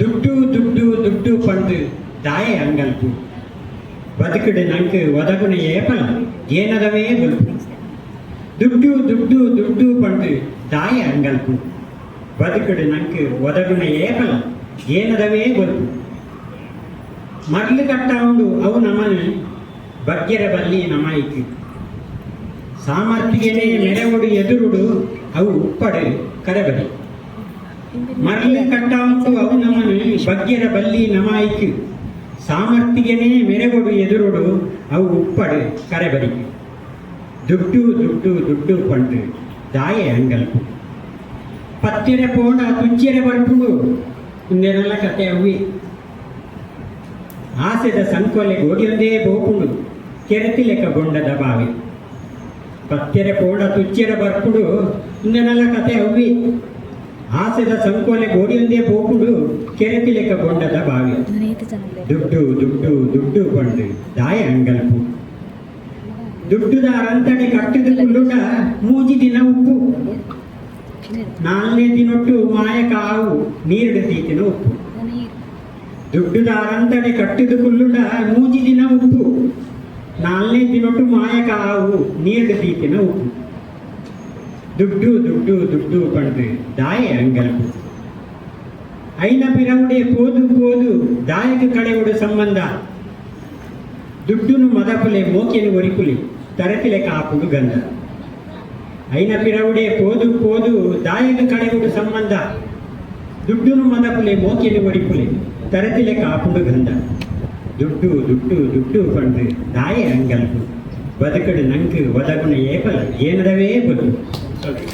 ದುಡ್ಡು ದುಡ್ಡು ದುಡ್ಡು ಪಂದು ದಾಯೆ ಅಂಗಲ್ಪು. ಬದುಕಡೆ ನಂಕು ಒದಗುನ ಏಪಲ, ಏನದವೇ ಬಲ್ಪು ದುಡ್ಡು ದುಡ್ಡು ದುಡ್ಡು ಪಂದು ದಾಯೆ ಅಂಗಲ್ಪು. ಬದುಕಡೆ ನಂಕು ಒದಗುಣ ಏಪಲ, ಏನದವೇ ಬಲ್ಪು ಮರಳು ಕಟ್ಟಾವುಂಡು ಅವು ನಮ್ಮನ್ನು ಬಗ್ಗೆರ ಬಲ್ಲಿ ನಮಾಯಿತು. ಸಾಮರ್ಥ್ಯನೇ ಮೆರವಡು ಎದುರುಡು ಅವು ಉಪ್ಪಡೆ ಕರಬರಿ ಮರಳು ಕಟ್ಟಾಂತು ಅವು ನಮನ ಬಗ್ಗೆರ ಬಲ್ಲಿ ನಮಾಯಿತು. ಸಾಮರ್ಥ್ಯನೇ ಮೆರೆಗೊಡು ಎದುರುಡು ಅವು ಉಪ್ಪಡು ಕರೆಬರಿ ದುಡ್ಡು ದುಡ್ಡು ದುಡ್ಡು ಪಂಡು ದಾಯೆ ಅಂಗಲ್ಪು. ಪತ್ತಿರ ಪೋಣ ತುಚ್ಚಿರ ಬರ್ಪುಡು ಮುಂದೆನೆಲ್ಲ ಕತೆ ಅವಿ. ಆಸೆದ ಸಂಕೊಲೆ ಗೋಡಿಯೊಂದೇ ಬೋಪುಡು ಕೆರೆತಿ ಲೆಕ್ಕ ಬೊಂಡದ ಬಾವಿ. ಪತ್ತೆರೆ ಪೋಣ ತುಚ್ಚಿರ ಬರ್ಪುಡು. ಮುಂದೆನೆಲ್ಲ ಕತೆ ಅವಿ. ಆಸೆದ ಸಂಕೋಲೆ ಗೋಡಿಯೊಂದೇ ಬೋಕುಡು ಕೆರೆತಿ ಲೆಕ್ಕ ಬೊಂಡದ ಬಾವಿ. ದುಡ್ಡು ದುಡ್ಡು ದುಡ್ಡು ಬಂಡು ದಾಯ ಅಂಗಲ್ಪು. ದುಡ್ಡುದ ರಂತಡೆ ಕಟ್ಟಿದ ಕುಲ್ಲುಡ ಮೂಜಿ ದಿನ ಉಪ್ಪು. ನಾಲ್ನೇ ದಿನೊಟ್ಟು ಮಾಯಕ ಆವು ನೀರಿಡ ತೀತಿನ ಉಪ್ಪು. ದುಡ್ಡುದ ರಂತಡೆ ಕಟ್ಟಿದ ಕುಲ್ಲುಡ ಮೂಜಿ ದಿನ ಉಪ್ಪು. ನಾಲ್ನೇ ದಿನೊಟ್ಟು ಮಾಯಕ ಆವು ನೀರಿಡ ತೀತಿನ ಉಪ್ಪು. ದುಡ್ಡು ದುಡ್ಡು ದುಡ್ಡು ಪಡೆದು ದಾಯ ಅಂಗಲ್ಪು ಐನ ಪಿರವುಡೆ ಪೋದು ಪೋದು ದಾಯಕ ಕಳೆವುಡು ಸಂಬಂಧ. ದುಡ್ಡುನು ಮದಪುಲೆ ಮೋಕೆನು ಒರಿಪುಲಿ ತರತಿಲೆ ಕಾಪುಡು ಗಂಧ. ಐನ ಪಿರವುಡೆ ಪೋದು ಪೋದು ದಾಯಕ ಕಳೆವುಡು ಸಂಬಂಧ. ದುಡ್ಡುನು ಮದಪುಲೆ ಮೋಕೆನು ಒರಿಪುಲಿ ತರಕಿಲೆ ಕಾಪುಡು ಗಂಧ. ದುಡ್ಡು ದುಡ್ಡು ದುಡ್ಡು ಪಂಡು ದಾಯ ಅಂಗಲ್ಪು ಬದುಕಡು ನಂಕು ಒದಗುನ ಏಪಲ, ಏನದವೇ Okay.